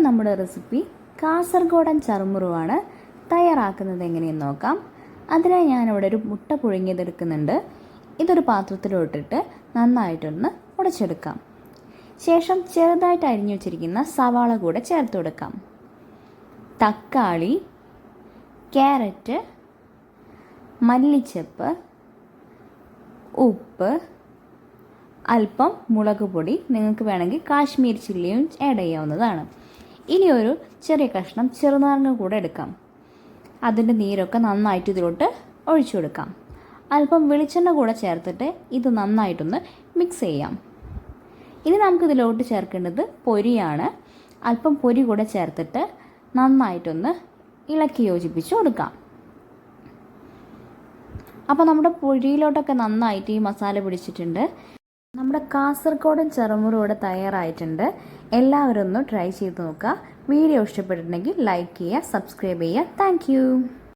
നമ്മുടെ റെസിപ്പി കാസർഗോഡൻ ചറുമുറുവാണ് തയ്യാറാക്കുന്നത് എങ്ങനെയെന്ന് നോക്കാം. അതിനായി ഞാനിവിടെ ഒരു മുട്ട പുഴുങ്ങിയതെടുക്കുന്നുണ്ട്. ഇതൊരു പാത്രത്തിലോട്ടിട്ട് നന്നായിട്ടൊന്ന് ഉടച്ചെടുക്കാം. ശേഷം ചെറുതായിട്ട് അരിഞ്ഞു വച്ചിരിക്കുന്ന സവാള കൂടെ ചേർത്ത് കൊടുക്കാം. തക്കാളി ക്യാരറ്റ് മല്ലിച്ചപ്പ് ഉപ്പ് അല്പം മുളക് പൊടി. നിങ്ങൾക്ക് വേണമെങ്കിൽ കാശ്മീർ ചില്ലിയും ആഡ് ചെയ്യാവുന്നതാണ്. ഇനി ഒരു ചെറിയ കഷ്ണം ചെറുനാരങ്ങ കൂടെ എടുക്കാം. അതിന്റെ നീരൊക്കെ നന്നായിട്ട് ഇതിലോട്ട് ഒഴിച്ചു കൊടുക്കാം. അല്പം വെളിച്ചെണ്ണ കൂടെ ചേർത്തിട്ട് ഇത് നന്നായിട്ടൊന്ന് മിക്സ് ചെയ്യാം. ഇനി നമുക്കിതിലോട്ട് ചേർക്കേണ്ടത് പൊരിയാണ്. അല്പം പൊരി കൂടെ ചേർത്തിട്ട് നന്നായിട്ടൊന്ന് ഇളക്കി യോജിപ്പിച്ച് കൊടുക്കാം. അപ്പോൾ നമ്മുടെ പൊരിയിലോട്ടൊക്കെ നന്നായിട്ട് ഈ മസാല പിടിച്ചിട്ടുണ്ട്. നമ്മുടെ കാസർഗോഡൻ ചെറുമുറി ഇവിടെ തയ്യാറായിട്ടുണ്ട്. എല്ലാവരും ഒന്ന് ട്രൈ ചെയ്ത് നോക്കുക. വീഡിയോ ഇഷ്ടപ്പെട്ടിട്ടുണ്ടെങ്കിൽ ലൈക്ക് ചെയ്യുക സബ്സ്ക്രൈബ് ചെയ്യുക. താങ്ക്